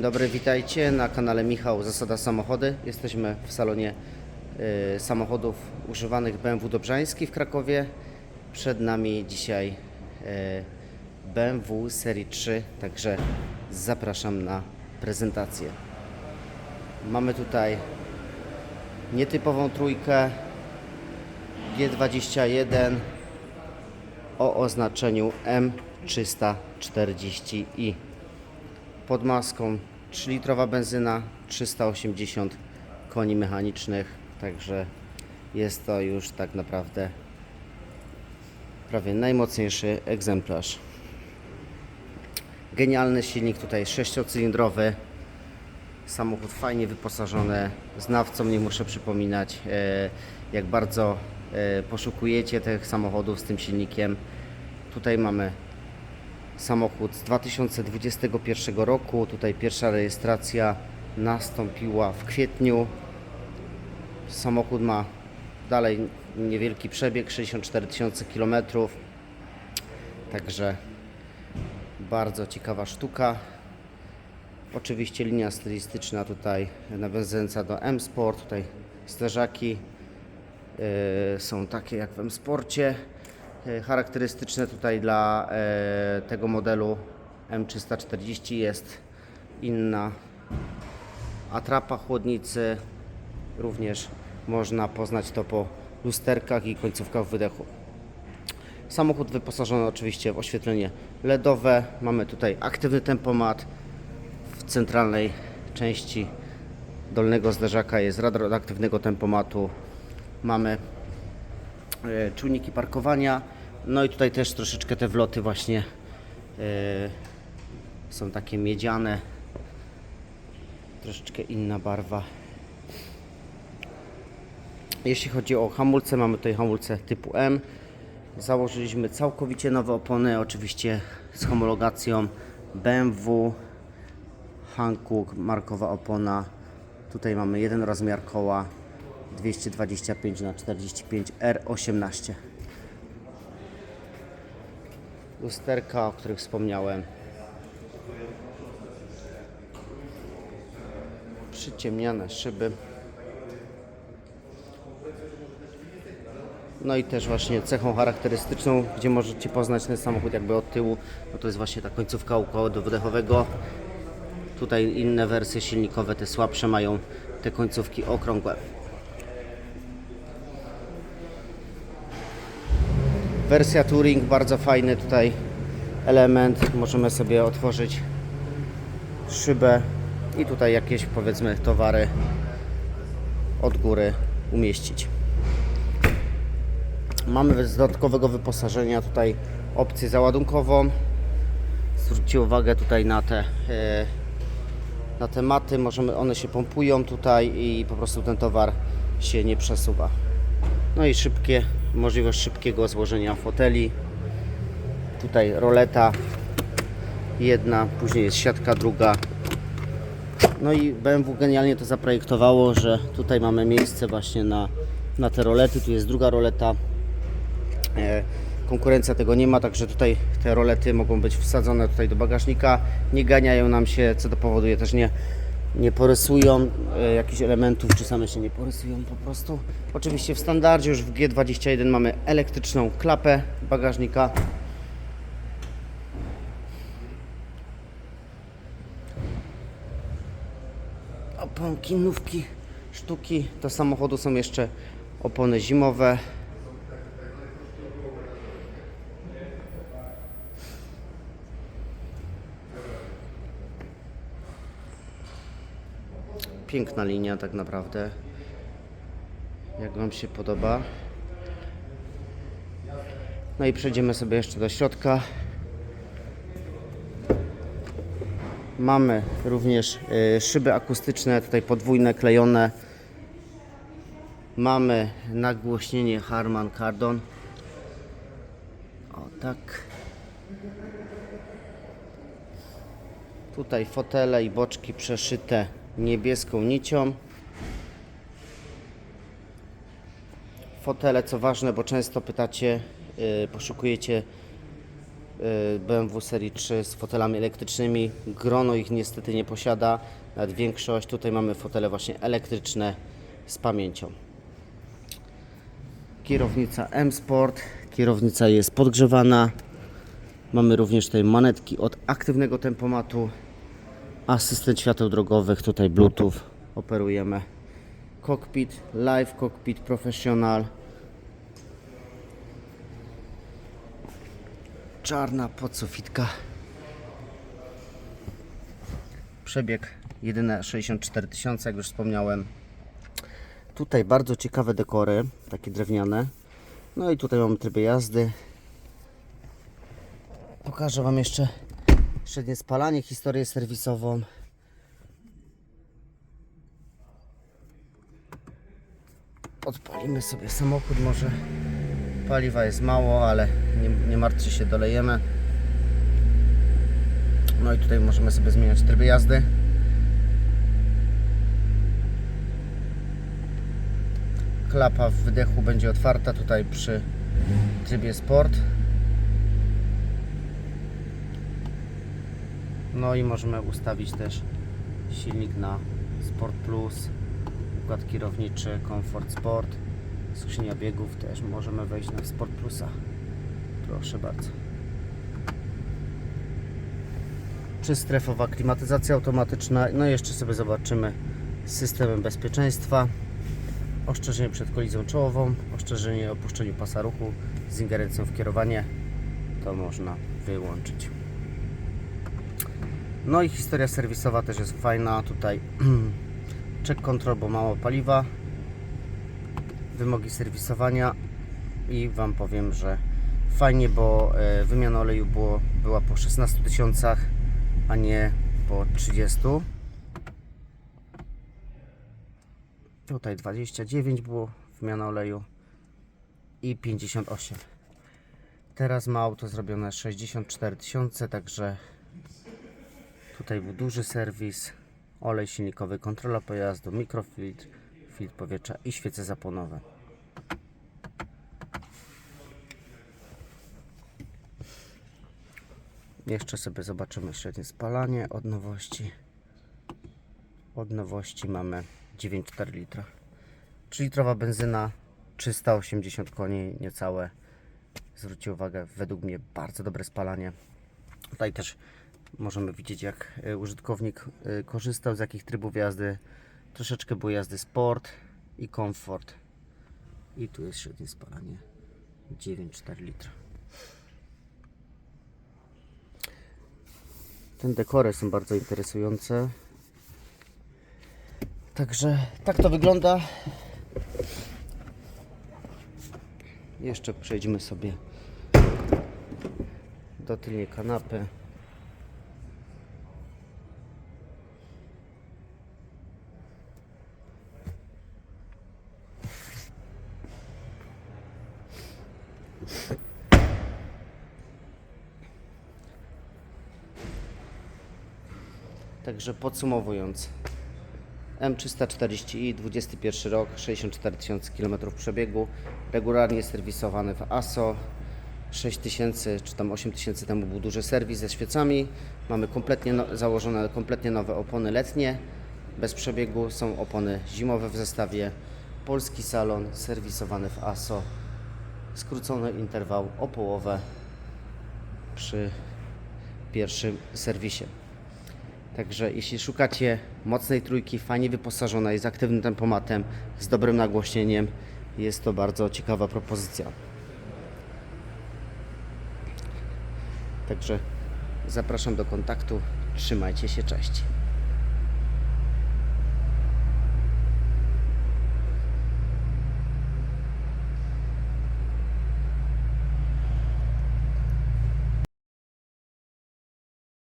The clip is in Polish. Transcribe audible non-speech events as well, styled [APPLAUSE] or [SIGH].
Dobry, witajcie na kanale Michał Zasada Samochody. Jesteśmy w salonie y, samochodów używanych BMW Dobrzański w Krakowie. Przed nami dzisiaj y, BMW serii 3, także zapraszam na prezentację. Mamy tutaj nietypową trójkę G21 o oznaczeniu M340i pod maską 3-litrowa benzyna, 380 koni mechanicznych, także jest to już tak naprawdę prawie najmocniejszy egzemplarz. Genialny silnik tutaj 6-cylindrowy, samochód fajnie wyposażony, znawcom nie muszę przypominać e, jak bardzo e, poszukujecie tych samochodów z tym silnikiem. Tutaj mamy samochód z 2021 roku. Tutaj pierwsza rejestracja nastąpiła w kwietniu. Samochód ma dalej niewielki przebieg 64 tysiące kilometrów. Także bardzo ciekawa sztuka. Oczywiście linia stylistyczna tutaj nawiązująca do M-Sport. Tutaj zderzaki e, są takie jak w M-Sporcie. E, Charakterystyczne tutaj dla e, tego modelu M340 jest inna atrapa chłodnicy. Również można poznać to po lusterkach i końcówkach wydechu. Samochód wyposażony oczywiście w oświetlenie LEDowe. Mamy tutaj aktywny tempomat. W centralnej części dolnego zderzaka jest radar aktywnego tempomatu. Mamy e, czujniki parkowania. No i tutaj też troszeczkę te wloty właśnie e, są takie miedziane. Troszeczkę inna barwa. Jeśli chodzi o hamulce, mamy tutaj hamulce typu M. Założyliśmy całkowicie nowe opony, oczywiście z homologacją BMW. Hankook, markowa opona. Tutaj mamy jeden rozmiar koła 225 na 45 R18. Lusterka, o których wspomniałem. Przyciemniane szyby. No i też właśnie cechą charakterystyczną, gdzie możecie poznać ten samochód jakby od tyłu, no to jest właśnie ta końcówka układu wydechowego. Tutaj inne wersje silnikowe, te słabsze mają te końcówki okrągłe. Wersja Touring, bardzo fajny tutaj element. Możemy sobie otworzyć szybę i tutaj jakieś powiedzmy towary od góry umieścić. Mamy z dodatkowego wyposażenia tutaj opcję załadunkową. Zwróćcie uwagę tutaj na te, e, na te maty. Możemy, one się pompują tutaj i po prostu ten towar się nie przesuwa. No i szybkie, możliwość szybkiego złożenia foteli. Tutaj roleta jedna, później jest siatka druga. No i BMW genialnie to zaprojektowało, że tutaj mamy miejsce właśnie na, na te rolety. Tu jest druga roleta. E, konkurencja tego nie ma, także tutaj te rolety mogą być wsadzone tutaj do bagażnika. Nie ganiają nam się, co to powoduje też nie, nie porysują e, jakichś elementów, czy same się nie porysują po prostu. Oczywiście w standardzie już w G21 mamy elektryczną klapę bagażnika. Oponki, nówki, sztuki do samochodu są jeszcze opony zimowe. Piękna linia tak naprawdę. Jak Wam się podoba. No i przejdziemy sobie jeszcze do środka. Mamy również y, szyby akustyczne, tutaj podwójne, klejone. Mamy nagłośnienie Harman Kardon. O tak. Tutaj fotele i boczki przeszyte niebieską nicią. Fotele, co ważne, bo często pytacie, yy, poszukujecie y, BMW serii 3 z fotelami elektrycznymi. Grono ich niestety nie posiada, nawet większość. Tutaj mamy fotele właśnie elektryczne z pamięcią. Kierownica M-Sport. Kierownica jest podgrzewana. Mamy również tutaj manetki od aktywnego tempomatu. Asystent świateł drogowych, tutaj Bluetooth operujemy. Cockpit, Live Cockpit Professional. Czarna podsufitka. Przebieg jedyne 64 tysiące, jak już wspomniałem. Tutaj bardzo ciekawe dekory, takie drewniane. No i tutaj mamy tryby jazdy. Pokażę Wam jeszcze średnie spalanie, historię serwisową. Odpalimy sobie samochód, może paliwa jest mało, ale nie, nie martwcie się, dolejemy. No i tutaj możemy sobie zmieniać tryby jazdy. Klapa w wydechu będzie otwarta tutaj przy trybie sport. No i możemy ustawić też silnik na Sport Plus, układ kierowniczy, Comfort Sport, skrzynia biegów też możemy wejść na Sport Plusa. Proszę bardzo. Trzystrefowa klimatyzacja automatyczna. No i jeszcze sobie zobaczymy systemem bezpieczeństwa. Ostrzeżenie przed kolizją czołową, ostrzeżenie o opuszczeniu pasa ruchu z ingerencją w kierowanie. To można wyłączyć. No i historia serwisowa też jest fajna. Tutaj [CLEARS THROAT] check control, bo mało paliwa. Wymogi serwisowania i Wam powiem, że fajnie, bo e, wymiana oleju było, była po 16 tysiącach, a nie po 30. Tutaj 29 było wymiana oleju i 58. Teraz ma auto zrobione 64 tysiące, także Tutaj był duży serwis, olej silnikowy, kontrola pojazdu, mikrofiltr, filtr powietrza i świece zapłonowe. Jeszcze sobie zobaczymy średnie spalanie od nowości. Od nowości mamy 9,4 litra. 3 litrowa benzyna, 380 koni, niecałe. Zwróćcie uwagę, według mnie bardzo dobre spalanie. Tutaj też możemy widzieć jak e, użytkownik e, korzystał z jakich trybów jazdy. Troszeczkę było jazdy sport i komfort. I tu jest średnie spalanie 9,4 litra. Ten dekory są bardzo interesujące. Także tak to wygląda. Jeszcze przejdźmy sobie do tylnej kanapy. Także podsumowując, M340i 21 rok, 64 tysiące km przebiegu, regularnie serwisowany w ASO. 6 tysięcy czy tam 8 tysięcy temu był duży serwis ze świecami. Mamy kompletnie no, założone kompletnie nowe opony letnie. Bez przebiegu są opony zimowe w zestawie. Polski salon serwisowany w ASO. Skrócony interwał o połowę przy pierwszym serwisie. Także jeśli szukacie mocnej trójki, fajnie wyposażonej, z aktywnym tempomatem, z dobrym nagłośnieniem, jest to bardzo ciekawa propozycja. Także zapraszam do kontaktu. Trzymajcie się, cześć.